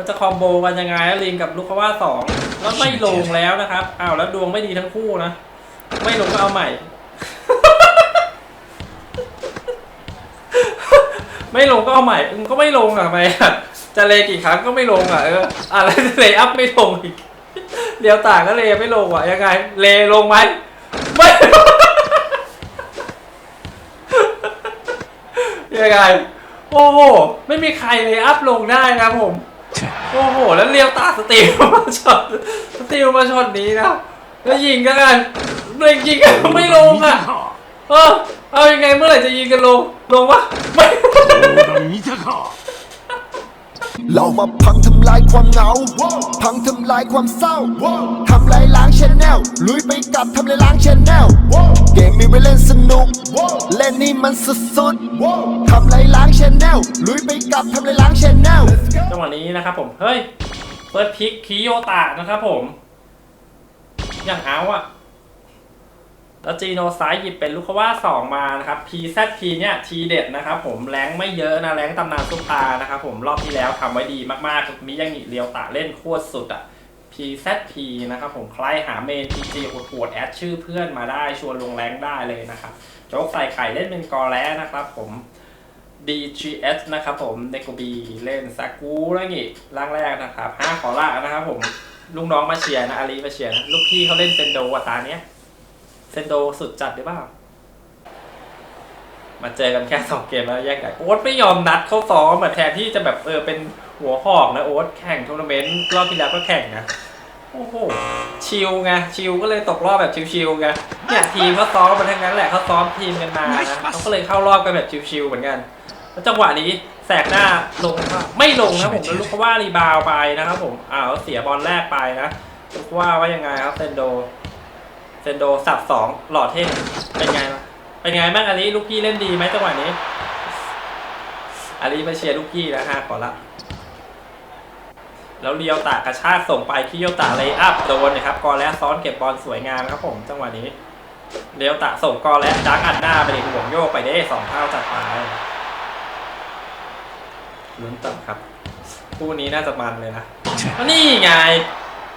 เราจะคอมโบกันยังไงลิงกับลูกคว่าสองแล้วไม่ลงแล้วนะครับอ้าวแล้วดวงไม่ดีทั้งคู่นะ ไม่ลงก็เอาใหม่ ไม่ลงก็เอาใหม่มึงก็ไม่ลงอะทำไมอะจะเลกี่ครั้งก็ไม่ลงอะเอออะไรเลอัพไม่ลงอีกเดี๋ยวต่างก็เลไม่ลงอะยังไง เลลงไหมไม่ยังไงโอ้โหไม่มีใครเลยอัพลงได้นะผม โอ้โห แล้วเลี้ยวตาสตีลมาชนสตีลมาชนนี้นะ แล้วยิงกันกันเล่ยิงกันไม่ลงอะ เออ เอายังไงเมื่อไหร่จะยิงกันลง ลงวะ ไม่เรามาพังทำลายความเหงา พังทำลายความเศร้า ทำลายล้างชแนลลุยไปกับทำลายล้างชแนล มมีไว้เล่นสนุก เล่นนี่มันสุดๆทำลายล้างชแนลลุยไปกับทำลายล้างชแนลจังหวะนี้นะครับผม เฮ้ย เปิดพิกคิโยตะนะครับผม อย่างเอาอะแล้วจีโนไซด์หยิบเป็นลูกคว่าสองมานะครับ PZP เนี่ยทีเด็ดนะครับผมแรงไม่เยอะนะแรงตำนานซุปตานะครับผมรอบที่แล้วทำไว้ดีมากๆมิยังงิเรียวตะเล่นโคตรสุดอะ PZP นะครับผมใครหาเมน PG โหดๆแอดชื่อเพื่อนมาได้ชวนลงแรงได้เลยนะครับโจ๊กใส่ไข่เล่นเป็นกอแล้นะครับผม DGS นะครับผมเนโกบีเล่นซากูแล้วงี้ร่างแรกนะครับห้าขอละนะครับผมลูกน้องมาเชียร์นะอาลีมาเชียร์นะลูกพี่เขาเล่นเซนโดอะตาเนี้ยเซนโดสุดจัดหรือเปล่ามาเจอกันแค่สองเกมแล้วแยกกันโอ๊ตไม่ยอมนัดเข้าซ้อมแทนที่จะแบบเออเป็น หัวหอกนะโอ๊ตแข่งทัวร์นาเมนต์รอบที่แล้วก็แข่งนะโอ้โหชิลไงชิลก็เลยตกรอบแบบชิลๆไงเนี่ยทีมเขาซ้อมมาทั้งนั้นแหละเขาซ้อมทีมกันมานะเขาก็เลยเข้ารอบกันแบบชิลๆเหมือนกันแล้วจังหวะนี้แสกหน้าลงไม่ลงนะผมแล้วลูกเขาว่ารีบาวไปนะครับผมอ้าวเสียบอลแรกไปนะลูกว่าว่ายังไงครับเซนโดเซนโดสับสองหล่อเท่เป็นไงล่ะเป็นไงบ้างอาลีลูกพี่เล่นดีไหมจังหวะนี้อาลีมาเชียร์ลูกพี่นะฮะขอละ แล้วเรียวตากระชากส่งไปที่เยวตาเลยอัพโดนนะครับกอและซ้อนเก็บบอลสวยงามครับผมจังหวะนี้เรียวตาส่งกอและดักอัดหน้าไปในห่วงโยกไปได้สองเท่าจัดไปลุ้นต่อครับคู่นี้น่าจะมันเลยนะนี่ไง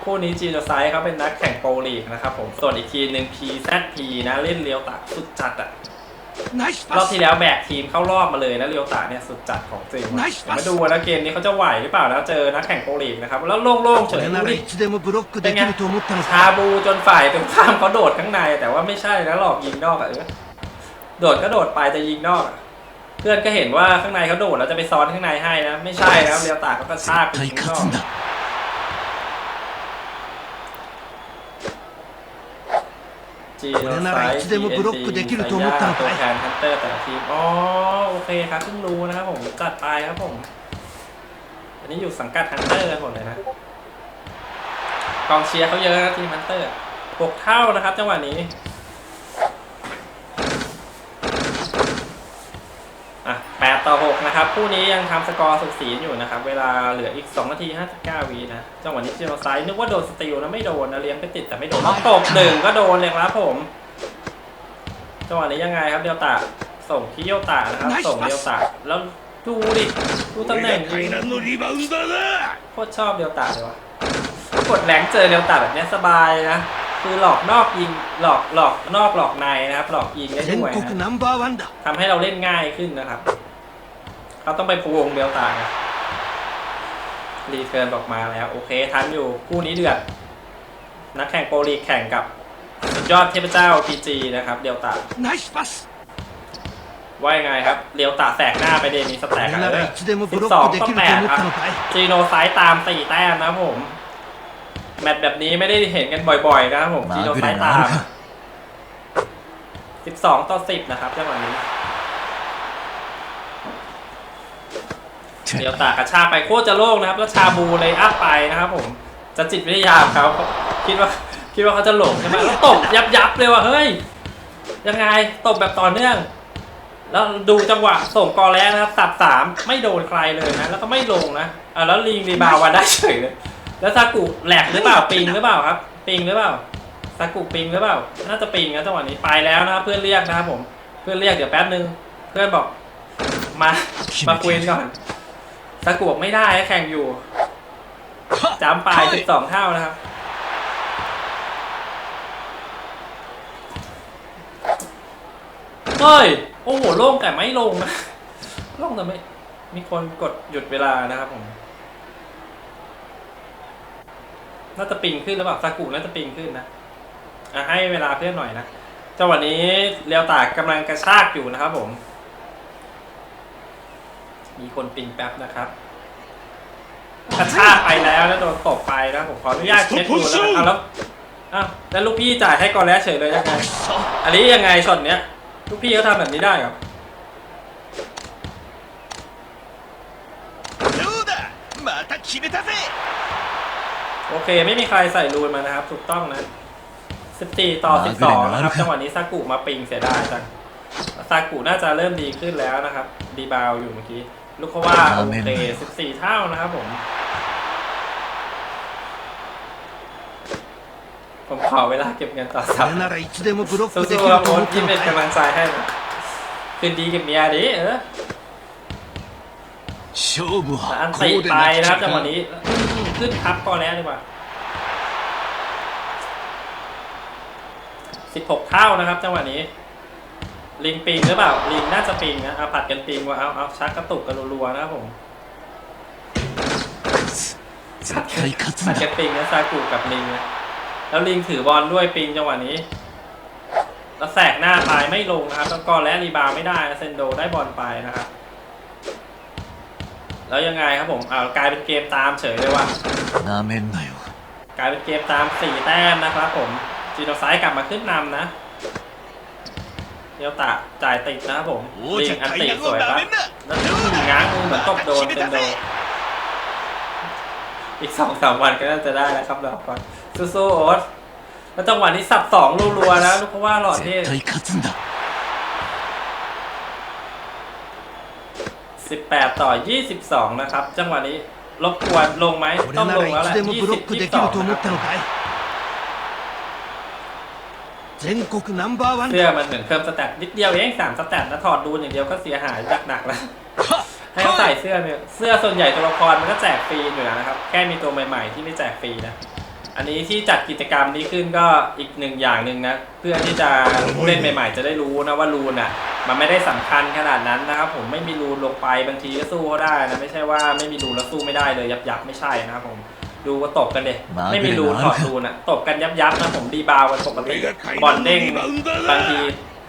คู่นี้จีโนไซเขาเป็นนักแข่งโปรลีกนะครับผมส่วนอีกทีหนึ่ง PZP นะเล่นเรียวตาสุดจัดอะ รอบที่แล้วแบกทีมเข้ารอบมาเลยนะเรียวตาเนี่ยสุดจัดของจริงเดี๋วมาดูนะเกมนี้เขาจะไหวหรือเปล่าแล้วเจอนักแข่งโปรลีกนะครับแล้วโล่งๆเฉยดูดิเป็นไงชาบูจนฝ่ายตรงข้ามเขาโดดข้างใน แต่ว่าไม่ใช่แล้วหลอกยิงนอกอะเออโดดก็โดดไปจะยิงนอกเพื่อนก็เห็นว่าข้างในเขาโดดแล้วจะไปซ้อนข้างในให้นะ ไม่ใช่นะเรียวตาเขาก็ชากยิงนอก จีนไซต์ทีเอ็นดีตัวแทนฮันเตอร์แต่ละทีม อ๋อ โอเคครับเพิ่งรู้นะครับผมจัดตายครับผม อันนี้อยู่สังกัดฮันเตอร์กันหมดเลยนะกองเชียร์เขาเยอะนะทีมฮันเตอร์หกเท่านะครับจังหวะนี้ อะแต่อ6นะครับ คู่นี้ยังทำสกอร์สุดสีอยู่นะครับ เวลาเหลืออีก 2 นาที 59วินะ จังหวะนี้เชียวซ้านึกว่าโดนสติลนะไม่โดนนะเลี้ยงไปติดแต่ไม่โดนตบหนึ่งก็โดนเลยครับผม จังหวะนี้ยังไงครับเดียวตาส่งที่เดียวตานะครับ ส่งเดียวตาแล้วดูดิดูตำแหน่งดิโคตรชอบเดียวตาเลยวะกดแรงเจอเดียวตาแบบนี้สบายนะ คือหลอกนอกยิงหลอกหลอกนอกหลอกในนะครับ หลอกยิงได้ด้วยนะทำให้เราเล่นง่ายขึ้นนะครับเขาต้องไปพวงเบลตานะรีเทิร์นออกมาแล้ว โอเคทันอยู่คู่นี้เดือด นักแข่งโปรลีแข่งกับยอดเทพเจ้าพีจีนะครับเดลตาว่ายังไงครับเลียตาแสกหน้าไปเดมีสแต็กเลยสิบสองต้องแปดครับจีโนไซต์ตามสี่แต้มนะผม แมตช์แบบนี้ไม่ได้เห็นกันบ่อยๆนะครับผมที่โดนสายตาม 12 ต่อ 10 นะครับจังหวะนี้ เดี๋ยวตากระชากไปโคตรจะโล่งนะครับ แล้วชาบูเลยอัพไปนะครับผม จะจิตวิทยาเขาคิดว่าคิดว่าเขาจะหลงใช่ไหมแล้วตบยับยับเลยว่ะเฮ้ย ยังไงตบแบบต่อเนื่อง แล้วดูจังหวะส่งกอแล้นะครับตัดสามไม่โดนใครเลยนะ แล้วก็ไม่ลงนะอ่าแล้วลิงรีบาวมาได้เฉยเลย แล้วซากุแหลกหรือเปล่าปิงหรือเปล่าครับปิงหรือเปล่าซากุปิงหรือเปล่า น่าจะปิงนะจังหวะนี้ไปแล้วนะครับเพื่อนเรียกนะครับผมเพื่อนเรียกเดี๋ยวแป๊บนึงเพื่อนบอกมามาคุยกันก่อนซากุบอกไม่ได้แข่งอยู่จ้ำไปสิบสองเท่านะครับเฮ้ยโอ้โหโล่งแต่ไม่ลงนะโล่งแต่ไม่มีคนกดหยุดเวลานะครับผม น่าจะปิงขึ้นหรือเปล่าซากุน่าจะปิงขึ้นนะ อ่ะให้เวลาเพื่อนหน่อยนะจังหวะนี้เลียวตากกำลังกระชากอยู่นะครับผม มีคนปิงแป๊บนะครับ กระชากไปแล้วแล้วโดนตบไปนะผมขออนุญาตเช็คดูแล้วกันอ่ะแล้วอ้าวแล้วลูกพี่จ่ายให้ก่อนแล้วเฉยเลยยังไง อันนี้ยังไงช็อตเนี้ย ลูกพี่เขาทำแบบนี้ได้เหรอ どうだまた決めたぜ โอเค ไม่มีใครใส่รูนมานะครับ ถูกต้องนะสิบสี่ต่อสิบสองนะครับ จังหวะนี้ซากุมาปิงเสียได้จังซากุน่าจะเริ่มดีขึ้นแล้วนะครับ ดีบาวอยู่เมื่อกี้ ลูกเว่าโอเคสิบสี่เท่านะครับผม ผมขอเวลาเก็บเงินต่อสับสู้ๆครัโอ๊ตที่เป็นกำลังใจให้คืนดีกับเมียดิเอออันตีตายนะครับจังหวะนี้ ขึ้นทับพอแล้วดีกว่า 16 เท่านะครับจังหวะนี้ ลิงปิงหรือเปล่า ลิงน่าจะปิงนะเอาผัดกันปิงว่าเอาเอาชักกระตุกกันรัวๆนะครับผมผัดกันปิงนะซากุกับลิงนะแล้วลิงถือบอลด้วยปิงจังหวะนี้แล้วแสกหน้าตายไม่ลงนะครับแล้วก็และรีบาร์ไม่ได้เซนโดได้บอลไปนะครับ แล้วยังไงครับผมอ่ากลายเป็นเกมตามเฉยเลยว่ะなめんなよกลายเป็นเกมตามสี่แต้มนะครับผมจีโนไซด์กลับมาขึ้นนำนะเดียตาจ่ายติดนะครับผมดิงอันติสวยครับแล้วง้างเหมือนตบโดนเต็มโดอีกสองสามวันก็น่าจะได้แล้วครับเราครับสู้ๆโอ๊ตแล้วจังหวะนี้สับสองรัวๆนะเพราะว่าหลอดเทพ 18 ต่อ 22 นะครับ จังหวะนี้รบกวนลงไหมต้องลงแล้วแหละ20 22นะครับเสื้อมันเหมือนเพิ่มสแตทนิดเดียวเองสามสแตทนะถอดดูอย่างเดียวก็เสียหายหนักๆแล้วให้เขาใส่เสื้อเนี่ยเสื้อส่วนใหญ่ตัวละครมันก็แจกฟรีอยู่แล้วนะครับ แค่มีตัวใหม่ ๆ ที่ไม่แจกฟรีนะ อันนี้ที่จัดกิจกรรมนี้ขึ้นก็อีกหนึ่งอย่างหนึ่งนะ เพื่อที่จะเล่นใหม่ ๆ จะได้รู้นะว่ารูนอะ มันไม่ได้สำคัญขนาดนั้นนะครับผมไม่มีรูนลงไปบางทีก็สู้เขาได้นะไม่ใช่ว่าไม่มีรูนแล้วสู้ไม่ได้เลยยับยับไม่ใช่นะครับผมดูก็ตบกันเด็ไม่มีรูนถอดรูนอะตบกันยับยับนะผมรีบาวกันปกติบอลเด้งบางที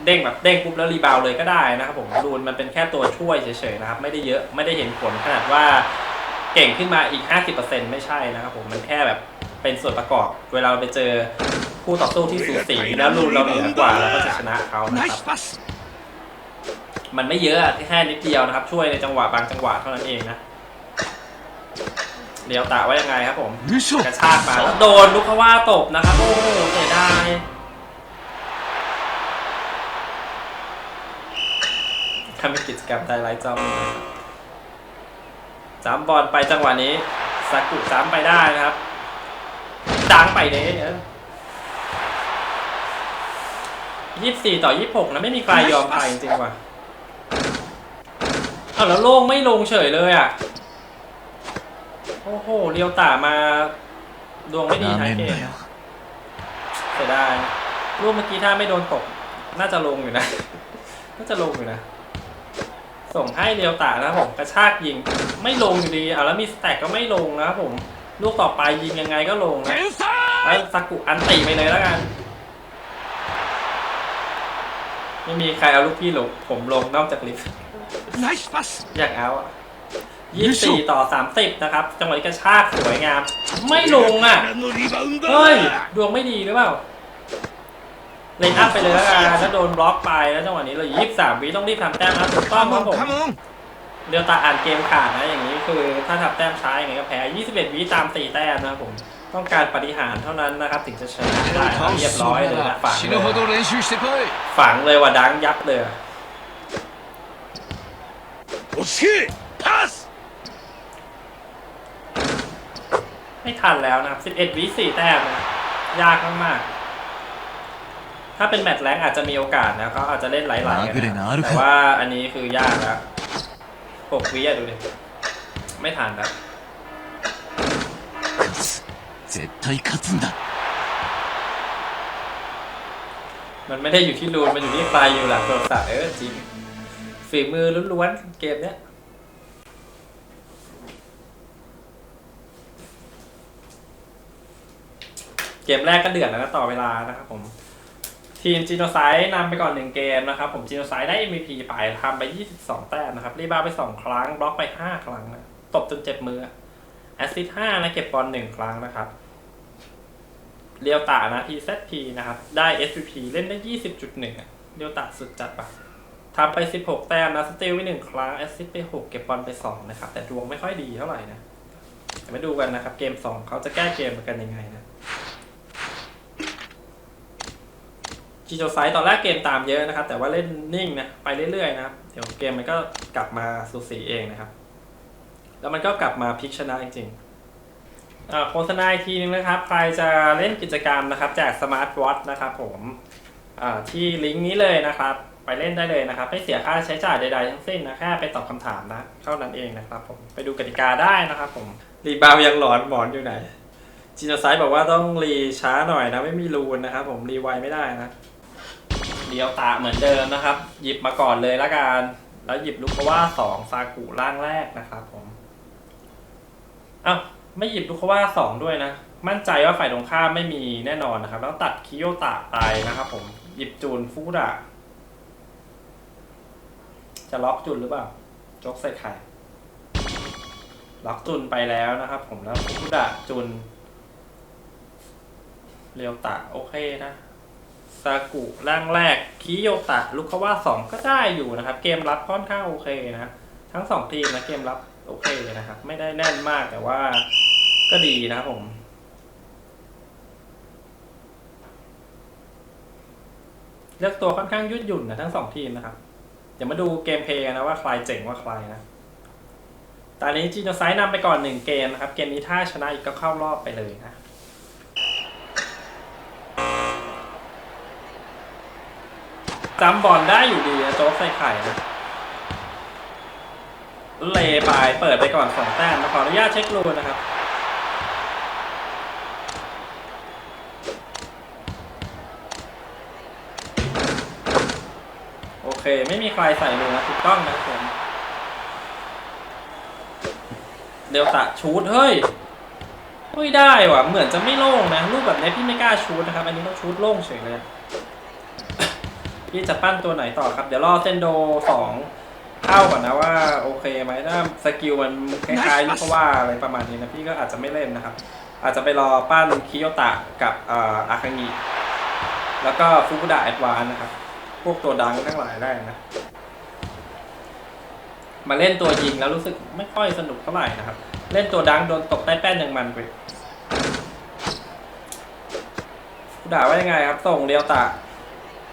เด้งแบบเด้งปุ๊บแล้วรีบาวเลยก็ได้นะครับผมรูนมันเป็นแค่ตัวช่วยเฉยๆนะครับไม่ได้เยอะไม่ได้เห็นผลขนาดว่าเก่งขึ้นมาอีก 50%ไม่ใช่นะครับผมมันแค่แบบ เป็นส่วนประกอบ เวลาไปเจอคู่ต่อสู้ที่สูสีแล้วรูนเราเหนือกว่าเราก็จะชนะเขานะครับมันไม่เยอะแค่นิดเดียวนะครับ ช่วยในจังหวะบางจังหวะเท่านั้นเองนะเดี๋ยวตาไว่ยังไงครับผมกระชากมาโดนลูกว่าตบนะครับโอ้โหเสียดายทำเป็นกิจกรรมไดไลท์จอมจ้ำบอลไปจังหวะนี้สักกุจ้ำไปได้นะครับ ไปเลยเออยี่สิบสี่ต่อยี่สิบหกนะไม่มีใครยอมใครจริงว่ะเอาแล้วโล่งไม่ลงเฉยเลยอะ โอ้โหเรียวตามา ดวงไม่ดีท้ายเกมเสียดายรูปเมื่อกี้ถ้าไม่โดนตก น่าจะลงอยู่นะ น่าจะลงอยู่นะ ส่งให้เรียวตานะผมกระชากยิง ไม่ลงอยู่ดีเอาแล้วมีสแต็กก็ไม่ลงนะผม ลูกต่อไปยิงยังไงก็ลงนะ แล้วสักุอันติไปเลยแล้วกัน ไม่มีใครเอาลูกพี่หลงผมลงนอกจากลิฟต์อยากเอาอะยี่สี่ต่อสามสิบนะครับ จังหวะกระชากสวยงาม ไม่ลงอะ เฮ้ย ดวงไม่ดีหรือเปล่าเลนอัพไปเลยแล้วกันแล้วโดนบล็อกไปแล้วจังหวะนี้เรายี่สามวิต้องรีบทำแต้มนะถูกต้องครับผมเดี๋ยวตาอ่านเกมขาดนะอย่างนี้คือ ถ้าทำแต้มช้าอย่างนี้ก็แพ้ยี่สิบเอ็ดวิตามสี่แต้มนะครับผม ต้องการปฏิหารเท่านั้นนะครับถึงจะชนะได้เรียบร้อยเลยนะฝังเลยฝังเลยว่าดังยับเลยโอเคพาสไม่ทันแล้วนะครับ 11วิ4แต้มนะยากมากๆถ้าเป็นแมตช์แรงอาจจะมีโอกาสนะเขาอาจจะเล่นหลายๆกันนะแต่ว่าอันนี้คือยากแล้ว6วิอะดูดิไม่ทันแล้ว 絶対勝つんだ มันไม่ได้อยู่ที่รูน มันอยู่ที่ใครอยู่หลังโทรศัพท์เออจริง ฝีมือล้วนๆเกมเนี้ย เกมแรกก็เดือดแล้วนะต่อเวลานะครับผม ทีมจีโนไซด์นำไปก่อนหนึ่งเกมนะครับ ผมจีโนไซด์ได้ MVP ไปทำไป 22 แต้มนะครับ รีบาวด์ไป 2 ครั้ง บล็อกไป 5 ครั้งนะตบจนเจ็บมือแอสซิสต์5นะเก็บบอล1ครั้งนะครับ เรียวตานะ TZP นะครับ ได้ SVP เล่นได้ 20.1อะเรียวตาสุดจัดปะทำไป 16 แต้มนะสเตลไป1ครั้งแอสซิสต์ไป 6 เก็บบอลไป 2 นะครับ แต่ดวงไม่ค่อยดีเท่าไหร่นะเดี๋ยวมาดูกันนะครับ เกม 2 เขาจะแก้เกมกันยังไงนะจีโจไซต์ตอนแรกเกมตามเยอะนะครับ แต่ว่าเล่นนิ่งนะ ไปเรื่อยๆนะครับ เดี๋ยวเกมมันก็กลับมาสูสีเองนะครับ แล้วมันก็กลับมาพลิกชนะจริงๆ โฆษณาอีกทีนึงนะครับ ใครจะเล่นกิจกรรมนะครับ แจกสมาร์ทวอทนะครับผมอ่าที่ลิงก์นี้เลยนะครับ ไปเล่นได้เลยนะครับ ไม่เสียค่าใช้จ่ายใดๆทั้งสิ้นนะแค่ไปตอบคำถามนะเท่านั้นเองนะครับผมไปดูกติกาได้นะครับผมรีบาวยังหลอนหมอนอยู่ไหนจีโนไซต์บอกว่าต้องรีช้าหน่อยนะไม่มีรูนนะครับผมรีไวไม่ได้นะเดียวตาเหมือนเดิมนะครับ หยิบมาก่อนเลยละกันแล้วหยิบลูกว่าสองซากุร่างแรกนะครับผมอ้าว ไม่หยิบลูกว่าสองด้วยนะ มั่นใจว่าฝ่ายตรงข้ามไม่มีแน่นอนนะครับ แล้วตัดคิโยตะไปนะครับผม หยิบจูนฟูดะจะล็อกจุนหรือเปล่าจกใส่ไข่ ล็อกจุนไปแล้วนะครับ ผมแล้วฟูดะจุน เรียวตะโอเคนะซากุร่างแรกคิโยตะ ลูกเขาว่าสองก็ได้อยู่นะครับ เกมรับค่อนข้างโอเคนะ ทั้งสองทีมนะเกมรับ โอเคเลยนะครับ ไม่ได้แน่นมากแต่ว่าก็ดีนะครับผมเลือกตัวค่อนข้างยืดหยุ่นนะทั้งสองทีมนะครับ เดี๋ยวมาดูเกมเพย์กันะว่าใครเจ๋งว่าใครนะ ตอนนี้จีโนไซด์นำไปก่อนหนึ่งเกมนะครับ เกมนี้ถ้าชนะอีกก็เข้ารอบไปเลยนะ จำบอลได้อยู่ดีนะโจ๊กใส่ไข่นะ เลไปเปิดไปก่อนสองแต้มนะขออนุญาตเช็ครูนนะครับโอเค ไม่มีใครใส่รูนะถูกต้องนะครับผมเดลตะชูดเฮ้ยเฮ้ยได้ว่ะ เหมือนจะไม่โล่งนะรูปแบบนี้พี่ไม่กล้าชูดนะครับ อันนี้ต้องชูดโล่งเฉยเลยพี่จะปั้นตัวไหนต่อครับ เดี๋ยวรอเซนโดสอง เข้าก่อนนะว่าโอเคไหมถ้าสกิลมันคล้ายๆลูกว่าอะไรประมาณนี้นะพี่ก็อาจจะไม่เล่นนะครับ อาจจะไปรอปั้นคิโยตะกับอ่าอาคังิแล้วก็ฟุกุดะแอดวานนะครับ พวกตัวดังทั้งหลายได้นะ มาเล่นตัวยิงแล้วรู้สึกไม่ค่อยสนุกเท่าไหร่นะครับ เล่นตัวดังโดนตกใต้แป้นอย่างมันไปฟุกุดะว่ายังไงครับ ส่งเดียวตะ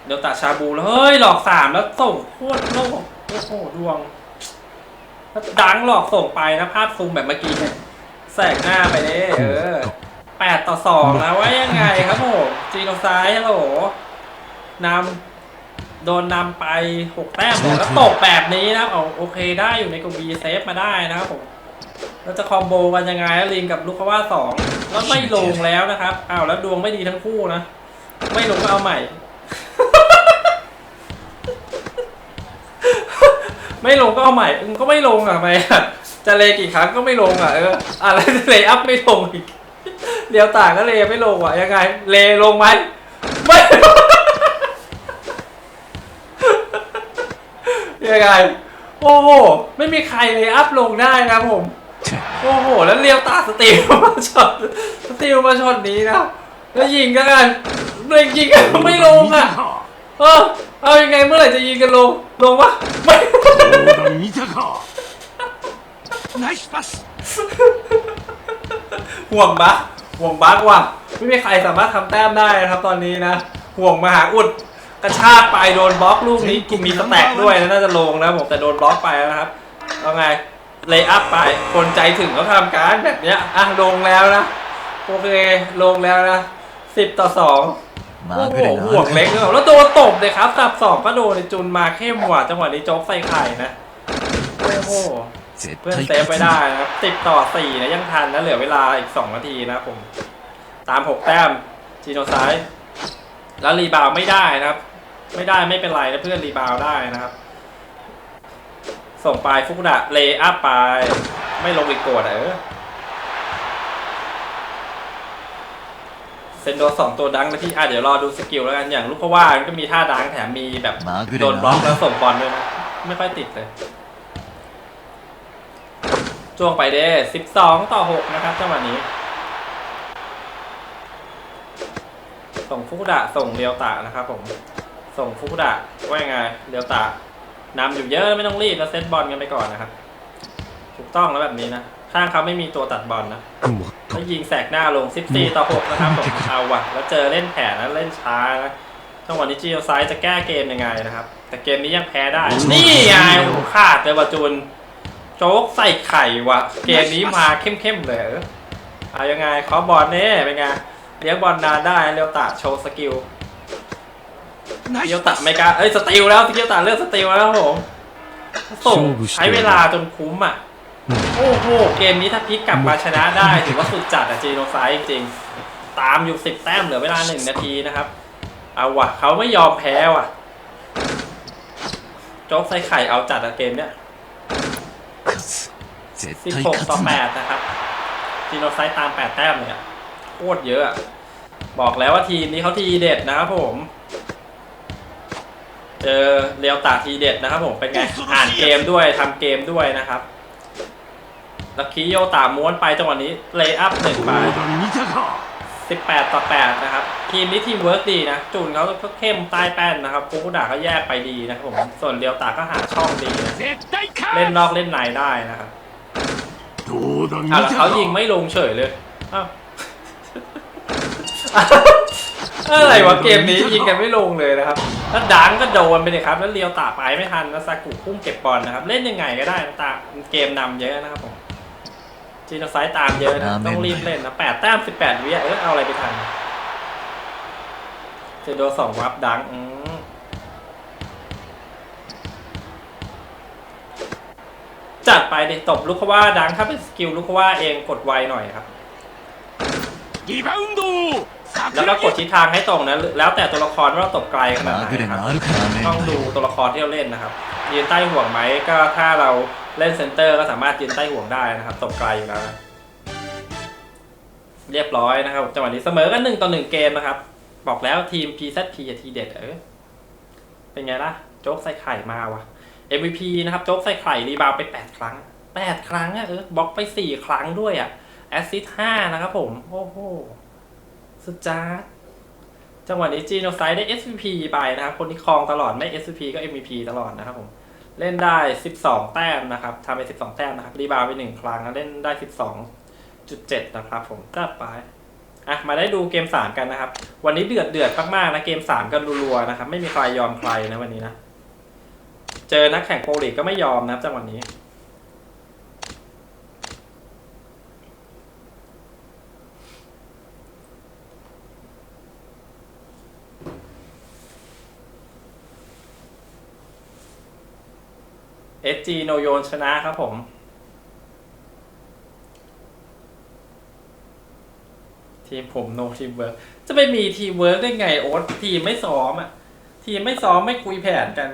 เดี๋ยวตาชาบูแล้ว เฮ้ย หลอกสามแล้วส่งโคตรโลก โอ้โหดวง ดังหลอกส่งไปนะภาพซูมแบบเมื่อกี้เนี่ยแสกหน้าไปเด้เออแปดต่อสองนะว่ายังไงครับผมจีโนไซด์ฮัลโหลนำโดนนำไปหกแต้มแล้วตกแบบนี้นะเอาโอเคได้อยู่ในกลุ่มบีเซฟมาได้นะครับผมแล้วจะคอมโบกันยังไงลิงกับลูกคาว่าสองแล้วไม่ลงแล้วนะครับอ้าวแล้วดวงไม่ดีทั้งคู่นะ ไม่ลงก็เอาใหม่ ไม่ลงก็เอาใหม่อืมก็ไม่ลงอะทำไมอะจะเลกี่ครั้งก็ไม่ลงอะเอออะไรเลอัพไม่ลงอีกเดี๋ยวต่างก็เลไม่ลงอะยังไง เลลงไหมไม่ยังไงโอ้โหไม่มีใครเลยอัพลงได้นะผม โอ้โห แล้วเลียวตาสตีลมาช็อตสตีลมาช็อตนี้นะแล้วยิงกันกันเร่งยิงกันไม่ลงอะ เออเอายังไงเมื่อไหร่จะยิงกันลง ลงวะไม่ ほら見たかナイスパス ห่วงบักห่วงบักว่ะไม่มีใครสามารถทำแต้มได้นะครับ ตอนนี้นะ ห่วงมหาอุดกระชากไปโดนบล็อกลูกนี้กูมีสแต็กด้วยนะน่าจะลงนะผมแต่โดนบล็อกไปแล้วนะครับเอาไงเลยอัพไปคนใจถึงเขาทำการแบบเนี้ยอ่ะลงแล้วนะโอเคลงแล้วนะสิบต่อสอง มาโอ้โหขึ้นห่วงเล็กเลยแล้วตัวตบเลยครับสับสองก็โดนเลจุนมาเข้มกว่าจังหวะนี้โจ๊กใส่ไข่นะโอ้โหเพื่อนเซฟไปได้นะครับติดต่อสี่นะยังทันนะเหลือเวลาอีกสองนาทีนะผมตามหกแต้มจีโนซ้ายแล้วรีบาวไม่ได้นะครับ ไม่ได้ไม่เป็นไรนะเพื่อนรีบาวได้นะครับ ส่งไปฟุกุดะเลอัพไป ไม่ลงอีกโกดเออ เซนโดสองตัวดังไปที่อะเดี๋ยวรอดูสกิลแล้วกันอย่างลูกเพว่ามันก็มีท่าดังแถมมีแบบโดนบล็อกแล้วส่งบอลด้วยนะไม่ค่อยติดเลยจ้วงไปเด้สิบสองต่อหกนะครับจังหวะนี้ ส่งฟุกุดะส่งเรียวตะนะครับผม ส่งฟุกุดะว่ายังไงเรียวตะนำอยู่เยอะไม่ต้องรีบแล้วเซตบอลกันไปก่อนนะครับ ถูกต้องแล้วแบบนี้นะ ข้างเขาไม่มีตัวตัดบอลนะแล้วยิงแสกหน้าลง 14 ต่อ 6 นะครับผมเอาวะแล้วเจอเล่นแผนนะเล่นช้านะจังหวะนี้จีโอไซจะแก้เกมยังไงนะครับ แต่เกมนี้ยังแพ้ได้ นี่ไงขาดเลยว่ะจูน โจ๊กใส่ไข่วะเกมนี้มาเข้มๆเลยเอายังไงขอบอลเนี่เป็นไงเลี้ยงบอลนานได้เรียวตะโชว์สกิลเรียวตะไม่กล้าเอ้ยสติลแล้วเรียวตะเลือกสติลแล้วผมส่งใช้เวลาจนคุ้มอะ โอ้โห เกมนี้ถ้าพลิกกลับมาชนะได้ ถือว่าสุดจัดอะจีโนไซด์จริง ตามอยู่สิบแต้มเหลือเวลาหนึ่งนาทีนะครับ เอาวะเขาไม่ยอมแพ้ว่ะ โจ๊กใส่ไข่เอาจัดอะเกมเนี้ยสิบหกต่อแปดนะครับจีโนไซด์ตามแปดแต้มเนี่ยโคตรเยอะอะบอกแล้วว่าทีมนี้เขาทีเด็ดนะครับผมเจอเรียวตาทีเด็ดนะครับผมเป็นไงอ่านเกมด้วยทำเกมด้วยนะครับ ลักคีโยตาม้วนไปจังหวะนี้เลย์อัพหนึ่งไปสิบแปดต่อแปดนะครับ ทีมนี้ทีมเวิร์กดีนะ จูนเขาก็เข้มใต้แป้นนะครับฟูกุดาก็แยกไปดีนะครับผมส่วนเรียวตาก็หาช่องดี เล่นนอกเล่นในได้นะครับเขายิงไม่ลงเฉยเลยอะไรวะเกมนี้ยิงกันไม่ลงเลยนะครับแล้วดังก็โดนไปเลยครับ แล้วเรียวตาไปไม่ทันแล้วซากุคุ้มเก็บบอลนะครับ เล่นยังไงก็ได้ตาเกมนำเยอะนะครับผม จีนะไซส์ตามเยอะนะ ต้องรีบเล่นนะแปดแต้มสิบแปดวิเออเอาอะไรไปทันเซโดสองวับดังอืมจัดไปดิตบลูกเว่าดังถ้าเป็นสกิลลูกเว่าเองกดไวหน่อยครับรีบาวด์ แล้วเรากดทิศทางให้ตรงนะแล้วแต่ตัวละครว่าเรตกไกลขนาดไหนครับต้องดูตัวละครที่เราเล่นนะครับยืนใต้ห่วงไหมก็ถ้าเราเล่นเซนเตอร์ก็สามารถยืนใต้ห่วงได้นะครับตกไกลอยู่แล้วเรียบร้อยนะครับจังหวะนี้เสมอกันหนึ่งต่อหนึ่งเกมนะครับ บอกแล้วทีม PZP ทีเด็ดเออเป็นไงล่ะ โจ๊กใส่ไข่มาวะ MVP นะครับโจ๊กใส่ไข่รีบาวไปแปดครั้งแปดครั้งอะเออบล็อกไปสี่ครั้งด้วยอะแอสซิสต์านะครับผม โอ้โห สุดจ้าดจังหวะนี้จีโนไซด์ได้ SVP ไปนะครับ คนที่ครองตลอดไม่ SVP ก็ MVP ตลอดนะครับผม เล่นได้ 12 แต้มนะครับทำไป12 แต้มนะครับ รีบาวด์ไป 1 ครั้งแล้วเล่นได้ 12.7 นะครับผมก็ไปอะมาได้ดูเกม 3 กันนะครับ วันนี้เดือดเดือดมากๆนะเกม 3 กันรัวๆนะครับ ไม่มีใครยอมใครนะวันนี้นะ เจอนักแข่งโปรลีกก็ไม่ยอมนะครับจังหวะนี้ SG โนโยนชนะครับผม ทีมผมโนทีมเวิร์กจะไปมีทีมเวิร์กได้ไงโอ๊ตทีมไม่ซ้อมอะ ทีมไม่ซ้อมไม่คุยแผนกัน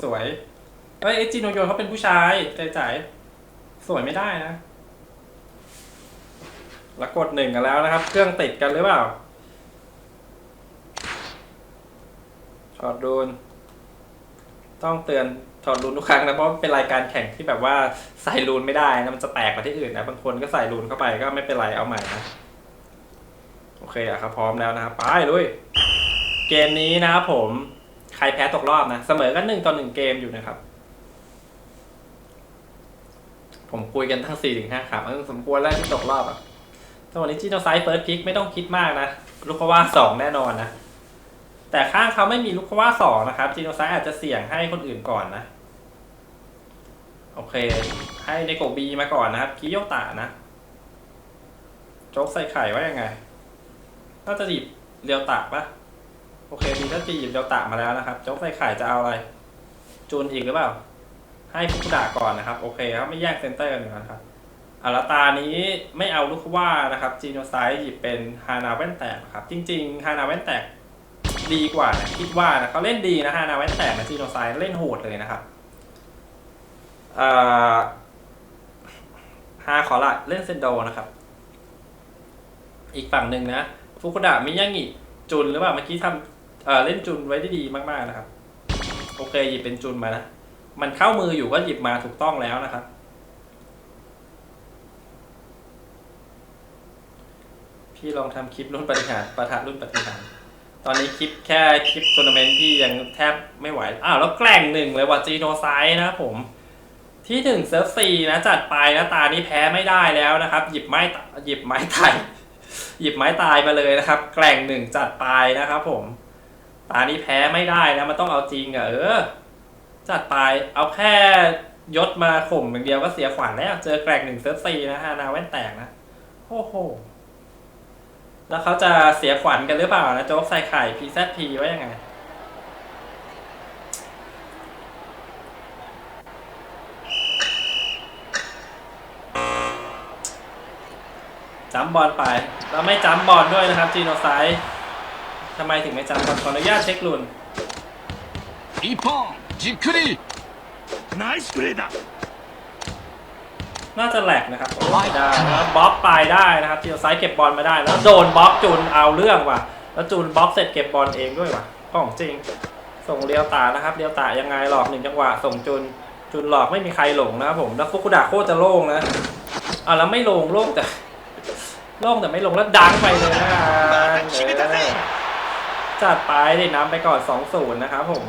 สวยเอ้ยเอจิโนโยนเขาเป็นผู้ชายใจใจสวยไม่ได้นะ แล้วกดหนึ่งกันแล้วนะครับ เครื่องติดกันหรือเปล่าถอดรูนต้องเตือนถอดรูนทุกครั้งนะเพราะเป็นรายการแข่งที่แบบว่าใส่รูนไม่ได้นะมันจะแตกกว่าที่อื่นนะบางคนก็ใส่รูนเข้าไปก็ไม่เป็นไรเอาใหม่นะโอเคอะครับพร้อมแล้วนะครับไปลุยเกมนี้นะครับผมใครแพ้ตกรอบนะเสมอกันหนึ่งต่อหนึ่งเกมอยู่นะครับ ผมคุยกันทั้งสี่ถึงห้าคำเออสมควรแล้วที่ตกรอบอะ ต่วันนี้จีโนไซด์เฟิร์สพิกไม่ต้องคิดมากนะลูกเขาว่าสองแน่นอนนะ แต่ข้างเขาไม่มีลูกเขาว่าสองนะครับจีโนไซด์อาจจะเสี่ยงให้คนอื่นก่อนนะ โอเค ให้เนโกบีมาก่อนนะครับกิโยตะนะโจ๊กใส่ไข่ว่ายังไงน่าจะหยิบเรียวตะปะโอเคมีทัจีหยิบเดลตะมาแล้วนะครับโจ๊กใส่ไข่จะเอาอะไร จูนอีกหรือเปล่า ให้ฟุกุดะก่อนนะครับ โอเคครับไม่แย่งเซนเตอร์กันอยู่นะครับ อาราตานี้ไม่เอาลูกว่านะครับจีโนไซด์หยิบเป็นฮานาแว่นแตกครับ จริงๆฮานาแว่นแตกดีกว่านะคิดว่านะเขาเล่นดีนะฮานาแว่นแตกนะจีโนไซด์เล่นโหดเลยนะครับเอ่อฮาขอละเล่นเซนโดนะครับ อีกฝั่งหนึ่งนะฟุกุดะมิยางิจุนหรือเปล่าเมื่อกี้ทำเเล่นจุนไว้ได้ดีมากๆนะครับ โอเคหยิบเป็นจุนมานะมันเข้ามืออยู่ก็หยิบมาถูกต้องแล้วนะครับ พี่ลองทำคลิปรุ่นปฏิหารประทะรุ่นปฏิหาร ตอนนี้คลิปแค่คลิปทัวร์นาเมนต์พี่ยังแทบไม่ไหว อ้าวแล้วแกล้งหนึ่งเลยว่าจีโนไซด์นะครับผม ที่หนึ่งเซิร์ฟซีนะจัดไปนะตานี้แพ้ไม่ได้แล้วนะครับ หยิบไม้หยิบไม้ไทยหยิบไม้ตายมาเลยนะครับ แกล้งหนึ่งจัดไปนะครับผม ตานี้แพ้ไม่ได้นะมันต้องเอาจริงอะเออ จัดไปเอาแค่ยศมาข่มอย่างเดียวก็เสียขวัญแล้ว เจอแกรกหนึ่งเซิร์ฟซีนะฮะนาแว่นแตกนะ โอ้โห แล้วเขาจะเสียขวัญกันหรือเปล่านะโจ๊กใส่ไข่ PZP ว่ายังไง จัมป์บอลไป แล้วไม่จัมป์บอลด้วยนะครับจีโนไซด์ทำไมถึงไม่จัมป์บอลขออนุญาตเช็คลุน 一本じっくりナイスプレーだ น่าจะแหลกนะครับไม่ได้แล้วบล็อกไปได้นะครับทีซ้ายเก็บบอลมาได้ แล้วโดนบล็อกจูนเอาเรื่องว่ะ แล้วจูนบล็อกเสร็จเก็บบอลเองด้วยว่ะของจริง ส่งเรียวตานะครับเรียวตายังไงหลอกหนึ่งจังหวะ ส่งจูนจูนหลอกไม่มีใครหลงนะครับผม แล้วฟุกุดะโคตรจะโล่งนะอะแล้วไม่ลงโล่งแต่โล่งแต่ไม่ลงแล้วดังไปเลยนะจัดไปได้น้ำไปก่อน2-0นะครับผม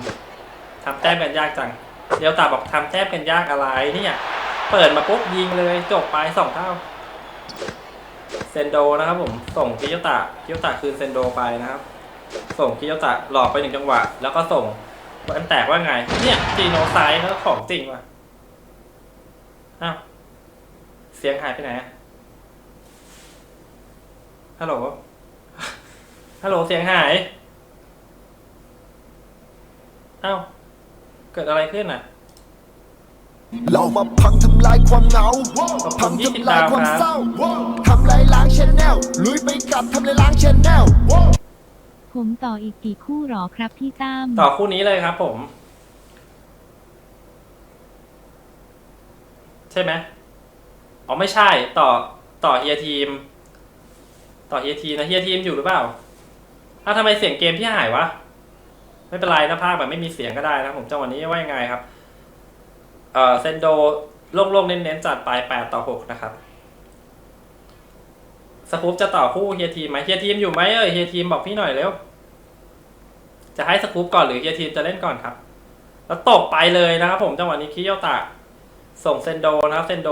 ทำแต้มกันยากจังเรียวตาบอกทำแต้มกันยากอะไรเนี่ย เปิดมาปุ๊บยิงเลยจบไปสองเท่าเซนโดนะครับผมส่งคิโยตะคิโยตะคืนเซนโดไปนะครับ ส่งคิโยตะหลอกไปหนึ่งจังหวะ แล้วก็ส่งมันแตกว่าไง เนี่ยจีโนไซด์แล้วของจริงว่ะอ้าวเสียงหายไปไหนฮัลโหลฮัลโหลเสียงหายอ้าวเกิดอะไรขึ้นอะ เรามาพังทำลายความเหงาพังทำลายความเศร้าทำลายล้างชแนลลุยไปกับทำลายล้างชแนลผมต่ออีกกี่คู่หรอครับพี่ตั้มต่อคู่นี้เลยครับผม ใช่ไหมอ๋อไม่ใช่ต่อต่อเฮียทีม ต่อเฮียทีมนะเฮียทีมอยู่หรือเปล่าอ้าวทำไมเสียงเกมพี่หายวะ ไม่เป็นไรนะภาคแบบไม่มีเสียงก็ได้นะผมจังหวะนี้ว่ายังไงครับ เอ่อเซนโดโล่งๆเน้นๆจัดไปแปดต่อหกนะครับสกูปจะต่อคู่เฮียทีมไหมเฮียทีมอยู่ไหมเอ่ยเฮียทีมบอกพี่หน่อยเร็วจะให้สกูปก่อนหรือเฮียทีมจะเล่นก่อนครับ แล้วตกไปเลยนะครับ ผมจังหวะนี้คิโยตะส่งเซนโดนะครับเซนโด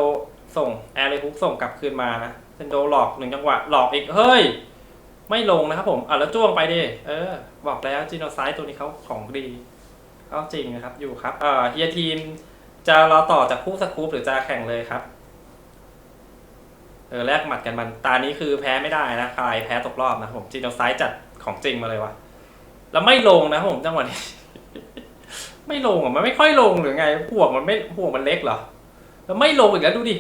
ส่งแอร์เรฮุกส่งกลับคืนมานะเซนโดหลอกหนึ่งจังหวะหลอกอีกเฮ้ย ไม่ลงนะครับผมอะแล้วจ้วงไปดิเออ บอกแล้วจีโนไซด์ตัวนี้เขาของดีเขาจริงนะครับอยู่ครับเอ่อเฮียทีม จะรอต่อจากคู่สกูปหรือจะแข่งเลยครับเออแลกหมัดกันมัน ตานี้คือแพ้ไม่ได้นะใครแพ้ตกรอบนะผมจีโนไซด์จัดของจริงมาเลยวะแล้วไม่ลงนะผมจังหวะนี้ ไม่ลงอะมันไม่ค่อยลงหรือไงห่วมันไม่ห่วมันเล็กเหรอ แล้วไม่ลงอีกแล้วดูดิ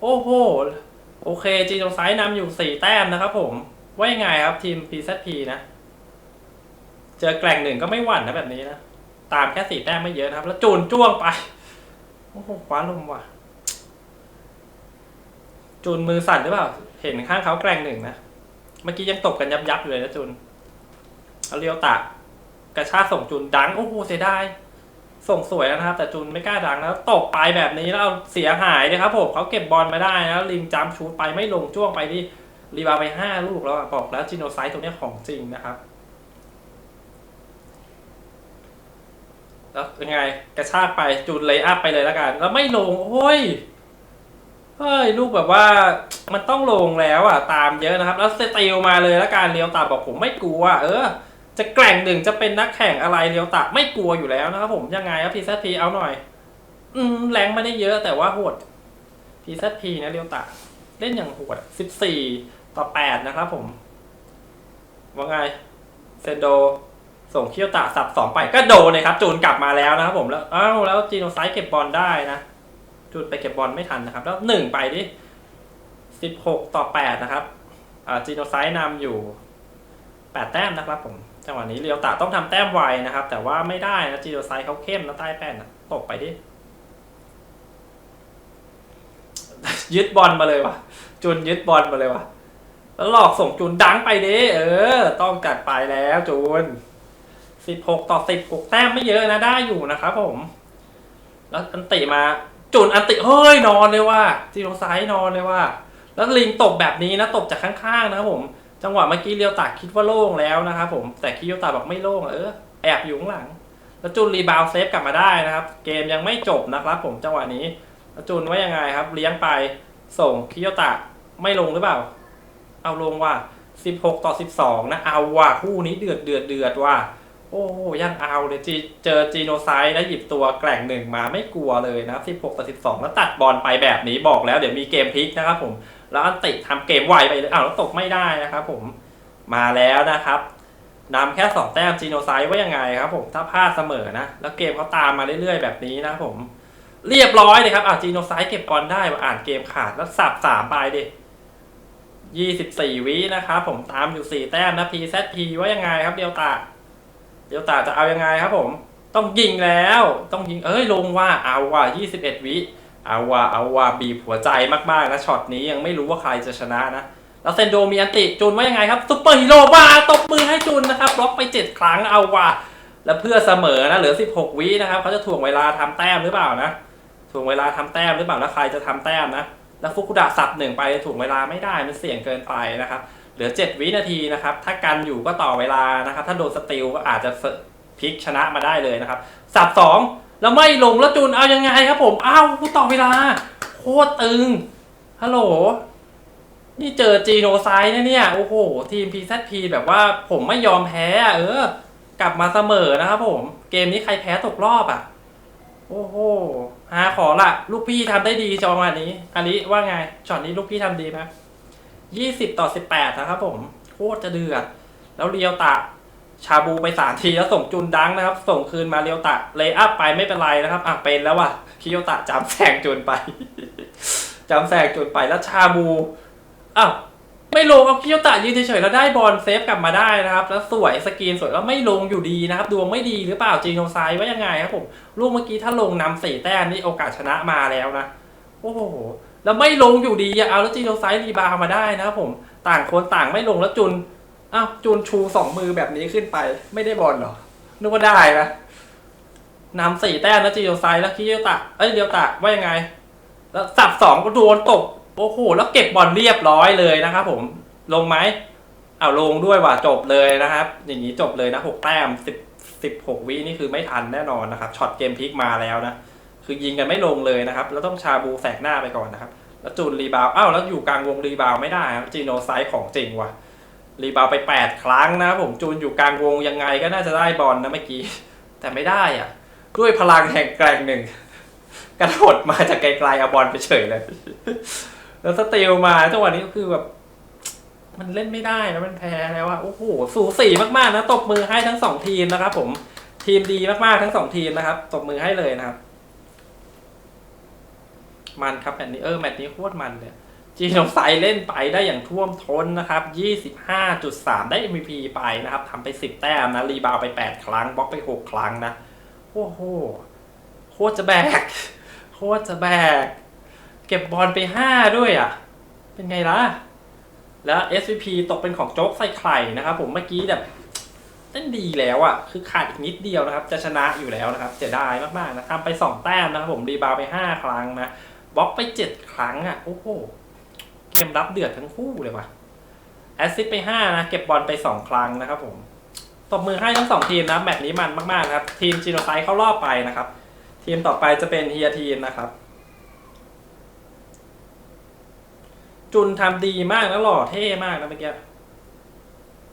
โอ้โห โอเคจีนงไซด์นำอยู่สี่แต้มนะครับผมว่ายังไงครับทีม PZP นะ เจอแกล่งหนึ่งก็ไม่หวั่นนะแบบนี้นะ ตามแค่สี่แต้มไม่เยอะนะครับ แล้วจูนจ้วงไป โอ้โหคว้าลมว่ะ จูนมือสั่นหรือเปล่า เห็นข้างเขาแกล่งหนึ่งนะ เมื่อกี้ยังตบกันยับยับอยู่เลยนะจูนเอาเรียวตะกระชากส่งจูนดังโอ้โหเสียดายส่งสวยแล้วนะครับ แต่จูนไม่กล้าดังแล้วตกไปแบบนี้แล้วเสียหายเลยครับผมเขาเก็บบอลมาได้นะลิงจามชูดไปไม่ลงจ้วงไปที่รีบาไปห้าลูกแล้วบอกแล้วจิโนไซต์ตัวนี้ของจริงนะครับ แล้วยังไงกระชากไปจูนเลยอัพไปเลยแล้วกัน แล้วไม่ลงโอ้ยเฮ้ยลูกแบบว่ามันต้องลงแล้วอะตามเยอะนะครับ แล้วสติลมาเลยแล้วการเลี้ยวตาบอกผมไม่กลัว เออ จะแกร่งหนึ่งจะเป็นนักแข่งอะไรเรียวตะไม่กลัวอยู่แล้วนะครับผมยังไงครับพีซพีเอาหน่อย อืมแรงไม่ได้เยอะแต่ว่าโหดพีซพีนะเรียวตะเล่นอย่างโหดสิบสี่ต่อแปดนะครับผมว่าไงเซนโด ส่งเคียวตะสับสองไปก็โดนเลยครับ จูนกลับมาแล้วนะครับผมแล้วอ้าวแล้วจีโนไซด์เก็บบอลได้นะจูนไปเก็บบอลไม่ทันนะครับ แล้วหนึ่งไปดิสิบหกต่อแปดนะครับอ่าจีโนไซด์นำอยู่แปดแต้มนะครับผมจังหวะนี้เรียวตะต้องทำแต้มไวนะครับ แต่ว่าไม่ได้นะจีโนไซด์เขาเข้มนะใต้แป้นนะตกไปดิ ยึดบอลมาเลยวะจูนยึดบอลมาเลยวะแล้วหลอกส่งจูนดังไปดิเออ ต้องจัดไปแล้วจูน สิบหกต่อสิบหกแต้มไม่เยอะนะได้อยู่นะครับผม แล้วอันติมาจูนอันติเฮ้ยนอนเลยว่าจีโรไซด์นอนเลยว่า แล้วลิงตบแบบนี้นะตบจากข้างๆนะครับผม จังหวะเมื่อกี้เลียวตาคิดว่าโล่งแล้วนะครับผมแต่คิโยตาบอกไม่โล่งเออแอบอยู่ข้างหลัง แล้วจูนรีบาวเซฟกลับมาได้นะครับ เกมยังไม่จบนะครับ ผมจังหวะนี้แล้วจูนว่ายังไงครับ เลี้ยงไปส่งคิโยตะไม่ลงหรือเปล่า เอาลงว่า 16 ต่อ 12 นะ เอาว่ะคู่นี้เดือดเดือดเดือดว่ะ โอ้ยังเอาเลยจีเจอจีโนไซด์แล้วหยิบตัวแกล่งหนึ่งมาไม่กลัวเลยนะ16ต่อ12 แล้วตัดบอลไปแบบนี้บอกแล้ว เดี๋ยวมีเกมพลิกนะครับผม แล้วอันติทำเกมไวไปเลยอ้าวแล้วตกไม่ได้นะครับผมมาแล้วนะครับนำแค่2แต้มจีโนไซด์ว่ายังไงครับผมถ้าพลาดเสมอนะ แล้วเกมเขาตามมาเรื่อยๆแบบนี้นะผม เรียบร้อยเลยครับอ่าจีโนไซด์เก็บบอลได้มาอ่านเกมขาดแล้วสับสามไปดิยี่สิบสี่วินะครับผมตามอยู่สี่แต้มนะ PZP ว่ายังไงครับเดียวตา เดียวตาจะเอายังไงครับผม ต้องยิงแล้ว ต้องยิง เอ้ยลงว่าเอาว่ายี่สิบเอ็ดวิเอาว่าเอาว่าบีบหัวใจมากๆนะช็อตนี้ยังไม่รู้ว่าใครจะชนะนะ แล้วเซนโดมีอันติจูนว่ายังไงครับซุปเปอร์ฮีโร่ว่าตบมือให้จูนนะครับบล็อกไปเจ็ดครั้งเอาว่าแล้วเพื่อเสมอนะเหลือสิบหกวินะครับเขาจะถ่วงเวลาทำแต้มหรือเปล่านะถ่วงเวลาทำแต้มหรือเปล่าแล้วใครจะทำแต้มนะแล้วฟุกุดะสับหนึ่งไปถูกเวลาไม่ได้มันเสี่ยงเกินไปนะครับ เหลือ 7 วินาทีนะครับ ถ้ากันอยู่ก็ต่อเวลานะครับ ถ้าโดนสติลก็อาจจะพลิกชนะมาได้เลยนะครับ สับสองแล้วไม่ลงแล้วจุนเอายังไงครับผม อ้าวกูต่อเวลา โคตรตึง ฮัลโหล นี่เจอจีโนไซด์นะเนี่ย โอ้โห ทีม PZP แบบว่าผมไม่ยอมแพ้เออ กลับมาเสมอนะครับผม เกมนี้ใครแพ้ตกรอบอะ โอ้โห หาขอละ ลูกพี่ทำได้ดีจอมานี้อันนี้ว่าไง ช็อตนี้ลูกพี่ทำดีไหม ยี่สิบต่อสิบแปดนะครับผม โคตรจะเดือด แล้วเรียวตะ ชาบูไปสามทีแล้วส่งจุนดังนะครับ ส่งคืนมาเรียวตะเลย์อัพไปไม่เป็นไรนะครับ อะเป็นแล้วว่ะคิโยตะจำแซงจุนไปจำแซงจุนไปแล้วชาบูอ้าวไม่ลงเอาคิโยตะยืนเฉยๆแล้วได้บอลเซฟกลับมาได้นะครับ แล้วสวยสกรีนสวยแล้วไม่ลงอยู่ดีนะครับดวงไม่ดีหรือเปล่าจีโนไซด์ว่ายังไงครับผมลูกเมื่อกี้ถ้าลงนำสี่แต้มนี่โอกาสชนะมาแล้วนะ โอ้โห แล้วไม่ลงอยู่ดีอะเอาแล้วจีโนไซด์รีบาวด์มาได้นะครับผมต่างคนต่างไม่ลงแล้วจุนอ้าวจุนชูสองมือแบบนี้ขึ้นไป ไม่ได้บอลหรอนึกว่าได้นะนำสี่แต้มแล้วจีโนไซด์แล้วคิโยวตะเอ้ยเดียวตะว่ายังไง แล้วสับสองก็โดนตบโอ้โหแล้วเก็บบอลเรียบร้อยเลยนะครับผมลงไหมเอาลงด้วยว่ะจบเลยนะครับ อย่างนี้จบเลยนะหกแต้มสิบสิบหกวินี่คือไม่ทันแน่นอนนะครับช็อตเกมพลิกมาแล้วนะ คือยิงกันไม่ลงเลยนะครับ แล้วต้องชาบูแสกหน้าไปก่อนนะครับ แล้วจูนรีบาวอ้าวแล้วอยู่กลางวงรีบาวไม่ได้ครับจีโนไซด์ของจริงว่ะรีบาวไปแปดครั้งนะครับผมจูนอยู่กลางวงยังไงก็น่าจะได้บอลนะเมื่อกี้ แต่ไม่ได้อะ ด้วยพลังแห่งแกร่งหนึ่งกระโดดมาจากไกลๆเอาบอลไปเฉยเลย แล้วสเตลมาจังหวะนี้ก็คือแบบมันเล่นไม่ได้นะมันแพ้แล้วอะโอ้โหสูสีมากๆนะตบมือให้ทั้งสองทีมนะครับ ผมทีมดีมากๆทั้งสองทีมนะครับตบมือให้เลยนะครับ มันครับแมตช์นี้เออแมตช์นี้โคตรมันเลยจีโนไซเล่นไปได้อย่างท่วมท้นนะครับ 25.3 ได้ MVP ไปนะครับทำไป 10 แต้มนะ รีบาวไป 8 ครั้ง บล็อกไป 6 ครั้งนะ โอ้โห โคตรจะแบก โคตรจะแบก เก็บบอลไป 5 ด้วยอะ เป็นไงล่ะ แล้ว SVP ตกเป็นของโจ๊กใส่ไข่นะครับผมเมื่อกี้แบบเล่นดีแล้วอะ คือขาดอีกนิดเดียวนะครับ จะชนะอยู่แล้วนะครับเสียดายมากๆนะทำไป 2 แต้มนะครับผม รีบาวไป 5 ครั้งนะ บล็อกไปเจ็ดครั้งอะ โอ้โห เกมรับเดือดทั้งคู่เลยว่ะ แอสซิสไปห้านะ เก็บบอลไปสองครั้งนะครับผม ตบมือให้ทั้งสองทีมนะ แมตช์นี้มันมากๆนะครับ ทีมจีโนไซเข้ารอบไปนะครับ ทีมต่อไปจะเป็นเฮียทีมนะครับ จุนทำดีมากนะหล่อเท่มากนะเมื่อกี้